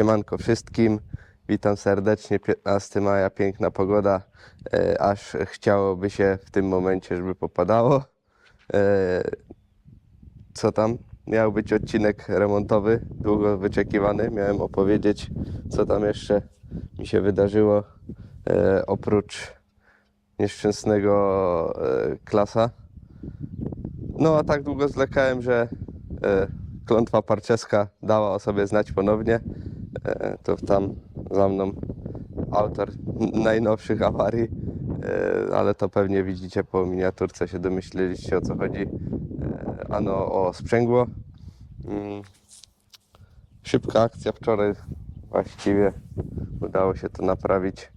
Siemanko wszystkim. Witam serdecznie. 15 maja, piękna pogoda. E, aż chciałoby się w tym momencie, żeby popadało. E, co tam? Miał być odcinek remontowy, długo wyczekiwany. Miałem opowiedzieć, co tam jeszcze mi się wydarzyło. E, oprócz nieszczęsnego e, klasa. No a tak długo zwlekałem, że e, klątwa parczeska dała o sobie znać ponownie. E, to tam za mną autor najnowszych awarii, e, ale to pewnie widzicie po miniaturce, się domyśliliście o co chodzi. E, ano o sprzęgło. Mm, Szybka akcja wczoraj właściwie udało się to naprawić.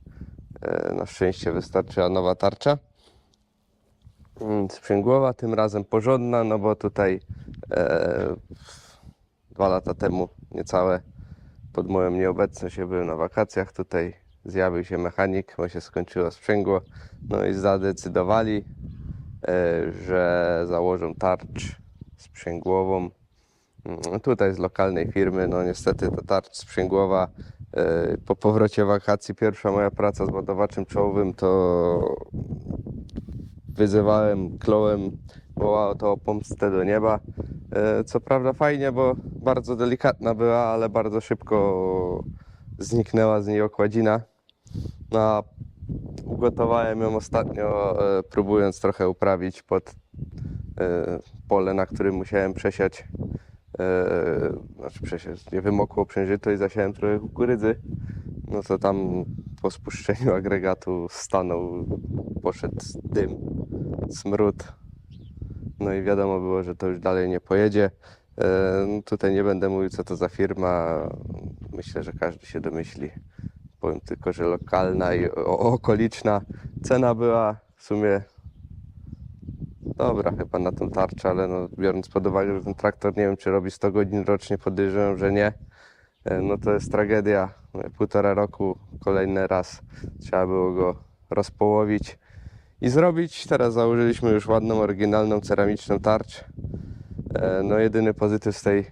Na szczęście wystarczyła nowa tarcza mm, sprzęgłowa, tym razem porządna, no bo tutaj e, dwa lata temu niecałe pod moją nieobecność ja byłem na wakacjach, tutaj. Zjawił się mechanik, bo się skończyło sprzęgło, no i zadecydowali, e, że założą tarcz sprzęgłową. Mm, tutaj z lokalnej firmy, no niestety ta tarcz sprzęgłowa e, po powrocie wakacji, pierwsza moja praca z ładowaczem czołowym to wyzywałem, klołem, wołało to o pomstę do nieba. E, Co prawda fajnie, bo bardzo delikatna była, ale bardzo szybko zniknęła z niej okładzina. No, ugotowałem ją ostatnio, e, próbując trochę uprawić pod e, pole, na którym musiałem przesiać, znaczy przesiać, nie wymokło przężyto i zasiałem trochę kukurydzy. No to tam po spuszczeniu agregatu stanął, poszedł dym, smród. No i wiadomo było, że to już dalej nie pojedzie. E, no Tutaj nie będę mówił, co to za firma. Myślę, że każdy się domyśli. Powiem tylko, że lokalna i okoliczna. Cena była w sumie dobra chyba na tą tarczę, ale no, biorąc pod uwagę, że ten traktor nie wiem, czy robi 100 godzin rocznie, podejrzewam, że nie. E, No to jest tragedia. Półtora roku kolejny raz trzeba było go rozpołowić i zrobić. Teraz założyliśmy już ładną, oryginalną, ceramiczną tarczę. E, No jedyny pozytyw z tej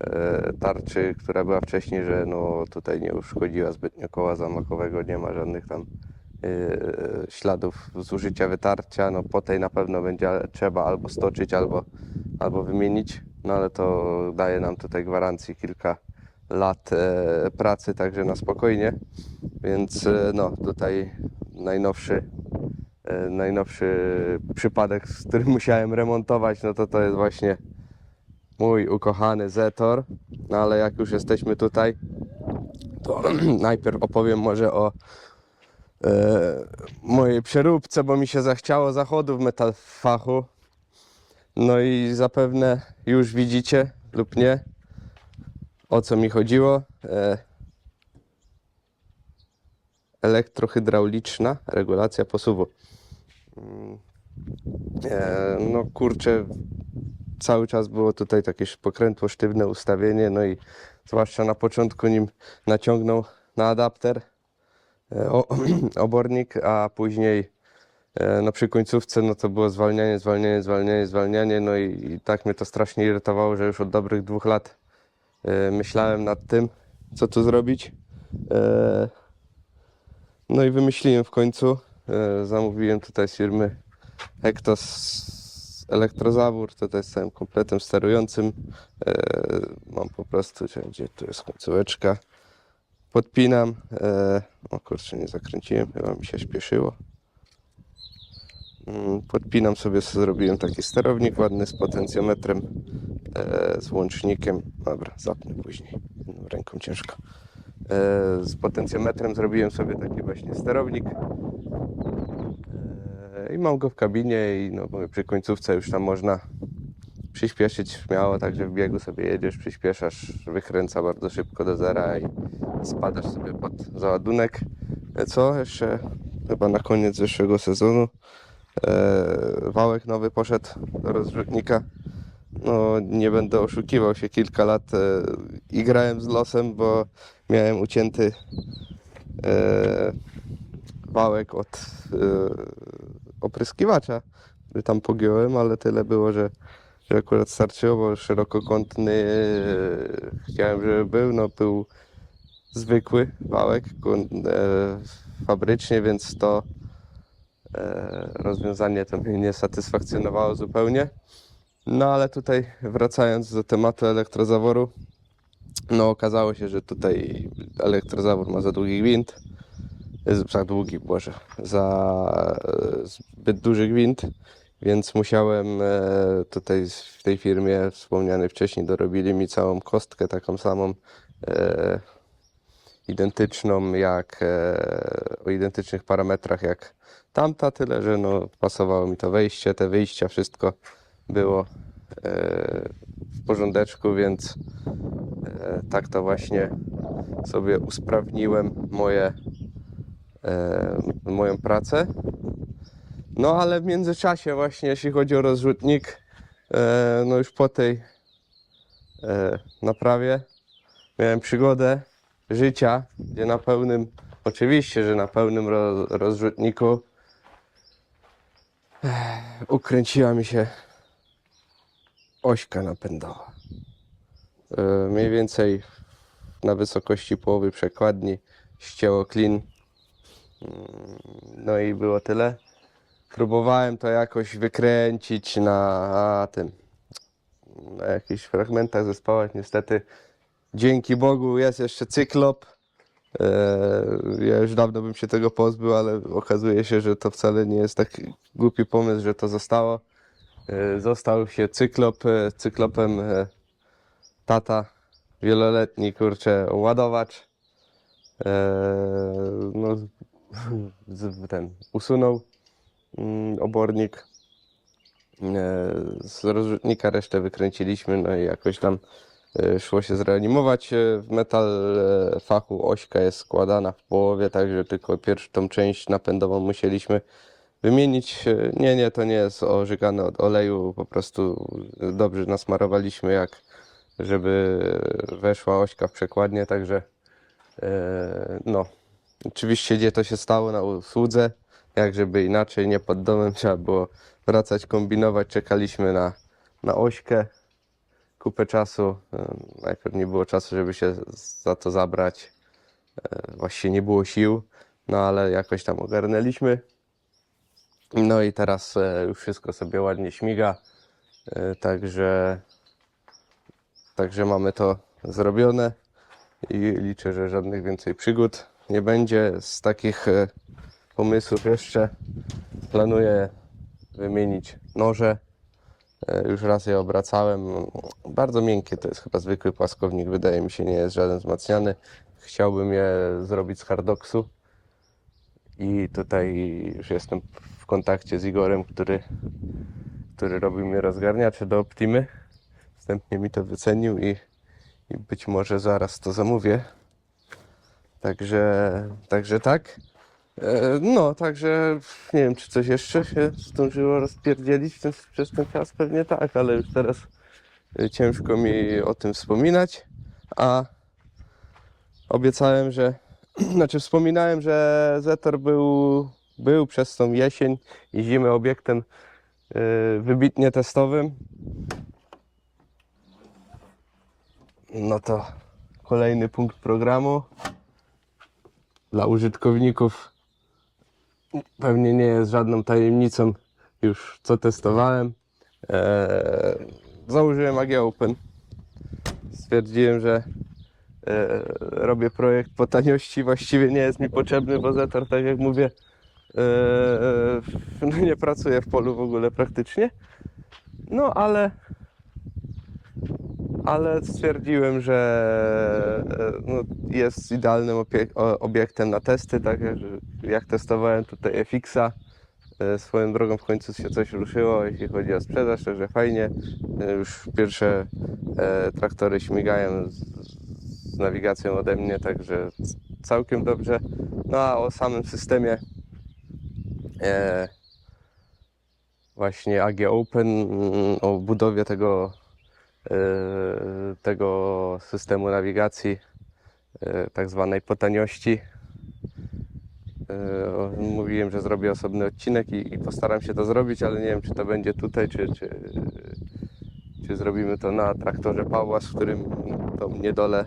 e, tarczy, która była wcześniej, że no tutaj nie uszkodziła zbytnio koła zamachowego, nie ma żadnych tam e, śladów zużycia wytarcia. No po tej na pewno będzie trzeba albo stoczyć, albo, albo wymienić. No ale to daje nam tutaj gwarancji kilka lat pracy, także na spokojnie. Więc no tutaj najnowszy najnowszy przypadek, z którym musiałem remontować, no to to jest właśnie mój ukochany Zetor. No ale jak już jesteśmy tutaj, to najpierw opowiem może o e, mojej przeróbce, bo mi się zachciało zachodu w metalfachu. No i zapewne już widzicie lub nie, o co mi chodziło. E, elektrohydrauliczna regulacja posuwu. Mm, E, no kurczę, cały czas było tutaj takie pokrętło, sztywne ustawienie, no i zwłaszcza na początku nim naciągnął na adapter e, o, obornik, a później e, no przy końcówce no to było zwalnianie, zwalnianie, zwalnianie, zwalnianie, no i, i tak mnie to strasznie irytowało, że już od dobrych dwóch lat myślałem nad tym, co tu zrobić. No i wymyśliłem w końcu, e, zamówiłem tutaj z firmy Hektos elektrozawór, to jest całym kompletem sterującym. E, mam po prostu, gdzie, tu jest końcóweczka. Podpinam. E, o kurczę, nie zakręciłem, chyba mi się śpieszyło. Mm, Podpinam sobie, zrobiłem taki sterownik ładny z potencjometrem, z łącznikiem. Dobra, zapnę później, ręką ciężko. E, z potencjometrem zrobiłem sobie taki właśnie sterownik. E, I mam go w kabinie i no, przy końcówce już tam można przyspieszyć śmiało, także w biegu sobie jedziesz, przyspieszasz, wykręca bardzo szybko do zera i spadasz sobie pod załadunek. E, Co jeszcze chyba na koniec zeszłego sezonu wałek nowy poszedł do rozrzutnika. No nie będę oszukiwał się kilka lat i grałem z losem, bo miałem ucięty e, wałek od e, opryskiwacza, który tam pogiąłem, ale tyle było, że, że akurat starczyło, bo szerokokątny e, chciałem, żeby był, no był zwykły wałek e, fabrycznie, więc to e, rozwiązanie to mnie nie satysfakcjonowało zupełnie. No ale tutaj wracając do tematu elektrozaworu, no okazało się, że tutaj elektrozawór ma za długi gwint, za długi, Boże, za e, zbyt duży gwint, więc musiałem e, tutaj w tej firmie wspomnianej wcześniej dorobili mi całą kostkę taką samą, e, identyczną jak, e, o identycznych parametrach jak tamta, tyle że no pasowało mi to wejście, te wyjścia, wszystko było w porządeczku, więc e, tak to właśnie sobie usprawniłem moje, e, moją pracę. No ale w międzyczasie właśnie jeśli chodzi o rozrzutnik, e, no już po tej naprawie miałem przygodę życia, gdzie na pełnym, oczywiście, że na pełnym ro, rozrzutniku ukręciła mi się ośka napędowa. E, Mniej więcej na wysokości połowy przekładni ścięło klin. Mm, No i było tyle. Próbowałem to jakoś wykręcić na tym, na jakichś fragmentach zespołach. Niestety, dzięki Bogu jest jeszcze cyklop. E, Ja już dawno bym się tego pozbył, ale okazuje się, że to wcale nie jest taki głupi pomysł, że to zostało. E, Został się cyklop, e, cyklopem e, tata, wieloletni kurczę ładowacz. No, ten usunął mm, obornik. Z rozrzutnika resztę wykręciliśmy, no i jakoś tam szło się zreanimować. W metal fachu ośka jest składana w połowie, także tylko pierwszą część napędową musieliśmy wymienić. Nie, nie, to nie jest ożygane od oleju, po prostu dobrze nasmarowaliśmy jak żeby weszła ośka w przekładnię, także e, no, oczywiście gdzie to się stało na usłudze, jak żeby inaczej, nie pod domem trzeba było wracać, kombinować, czekaliśmy na, na ośkę kupę czasu, E, najpierw nie było czasu, żeby się za to zabrać, E, właściwie nie było sił, no ale jakoś tam ogarnęliśmy. No i teraz e, już wszystko sobie ładnie śmiga, e, także Także mamy to zrobione i liczę, że żadnych więcej przygód nie będzie. Z takich e, pomysłów jeszcze planuję wymienić noże. Już raz je obracałem. Bardzo miękkie to jest chyba zwykły płaskownik, wydaje mi się, nie jest żaden wzmacniany. Chciałbym je zrobić z hardoksu. I tutaj już jestem w kontakcie z Igorem, który, który robił mi rozgarniacze do Optimy wstępnie mi to wycenił i, i być może zaraz to zamówię. Także, także tak. E, No, także nie wiem, czy coś jeszcze się zdążyło rozpierdzielić ten, przez ten czas, pewnie tak, ale już teraz e, ciężko mi o tym wspominać, a obiecałem, że, znaczy wspominałem, że Zetor był, był przez tą jesień i zimę obiektem e, wybitnie testowym. No to kolejny punkt programu. Dla użytkowników pewnie nie jest żadną tajemnicą już co testowałem. Eee, założyłem AG Open. Stwierdziłem, że e, robię projekt po taniości. Właściwie nie jest mi potrzebny, bo tak jak mówię, no nie pracuje w polu w ogóle praktycznie. No ale ale stwierdziłem, że e, no, jest idealnym obiektem na testy, tak jak testowałem tutaj FX-a, e, swoją drogą w końcu się coś ruszyło, jeśli chodzi o sprzedaż, także fajnie. E, Już pierwsze e, traktory śmigają z, z nawigacją ode mnie, także całkiem dobrze. No a o samym systemie e, właśnie AG Open, mm, o budowie tego e, tego systemu nawigacji, e, tak zwanej po taniości. E, Mówiłem, że zrobię osobny odcinek i, i postaram się to zrobić, ale nie wiem, czy to będzie tutaj, czy, czy, czy zrobimy to na traktorze Pawła, z którym tą niedolę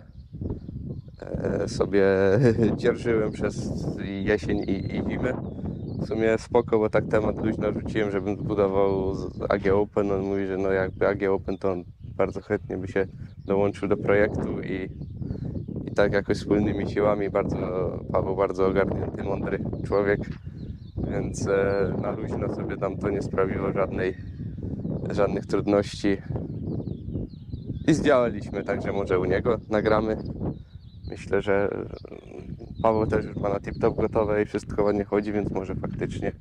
e, sobie dzierżyłem przez jesień i, i zimę. W sumie spoko, bo tak temat luźno rzuciłem, żebym zbudował z AG Open. On mówi, że no jakby AG Open to on bardzo chętnie by się dołączył do projektu i, i tak jakoś wspólnymi siłami, bardzo, Paweł bardzo ogarnięty, mądry człowiek, więc e, na luźno sobie tam to nie sprawiło żadnej, żadnych trudności. I zdziałaliśmy, także może u niego nagramy. Myślę, że Paweł też już ma na tip-top gotowe i wszystko ładnie chodzi, więc może faktycznie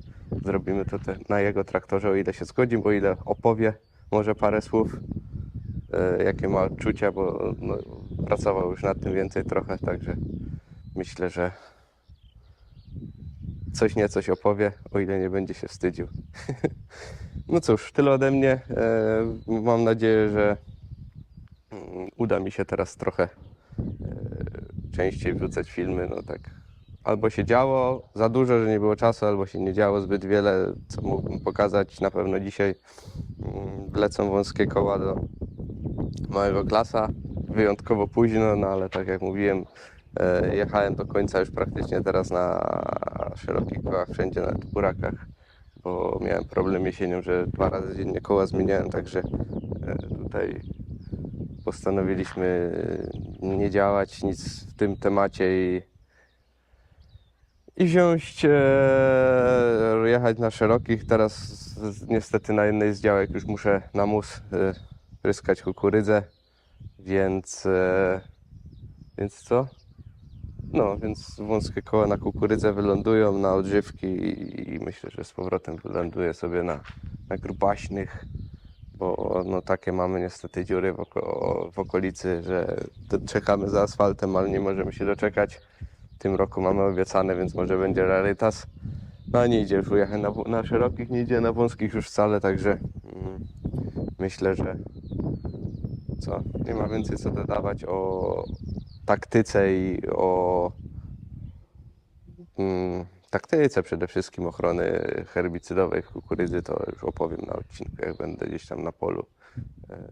zrobimy to te, na jego traktorze, o ile się zgodzi, bo ile opowie może parę słów, e, jakie ma odczucia, bo no, pracował już nad tym więcej trochę, także myślę, że coś nie coś opowie, o ile nie będzie się wstydził. no cóż, tyle ode mnie. E, mam nadzieję, że mm, uda mi się teraz trochę częściej wrzucać filmy, no tak. Albo się działo za dużo, że nie było czasu, albo się nie działo zbyt wiele, co mógłbym pokazać. Na pewno dzisiaj mm, wlecą wąskie koła do małego klasa. Wyjątkowo późno, no ale tak jak mówiłem, e, jechałem do końca już praktycznie teraz na szerokich kołach, wszędzie na burakach, bo miałem problem jesienią, że dwa razy dziennie koła zmieniałem, także e, tutaj postanowiliśmy nie działać nic w tym temacie i, i wziąć, e, jechać na szerokich. Teraz niestety na jednej z działek już muszę na mus e, pryskać kukurydzę, więc, e, więc co? No, więc wąskie koła na kukurydzę wylądują, na odżywki i, i myślę, że z powrotem wyląduję sobie na, na grubaśnych bo no takie mamy niestety dziury w, oko, w okolicy, że czekamy za asfaltem, ale nie możemy się doczekać. W tym roku mamy obiecane, więc może będzie rarytas. No nie idzie już ujechać na, na szerokich, nie idzie na wąskich już wcale, także mm, myślę, że co, nie ma więcej co dodawać o taktyce i o mm, taktyce przede wszystkim ochrony herbicydowej kukurydzy, to już opowiem na odcinku, jak będę gdzieś tam na polu. E,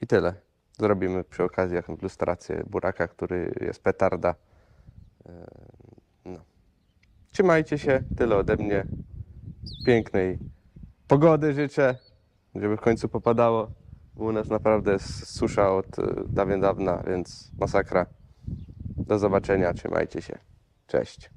I tyle. Zrobimy przy okazji jakąś lustrację buraka, który jest petarda. E, No. Trzymajcie się, tyle ode mnie. Pięknej pogody życzę, żeby w końcu popadało. U nas naprawdę jest susza od e, dawien dawna, więc masakra. Do zobaczenia, trzymajcie się. Cześć.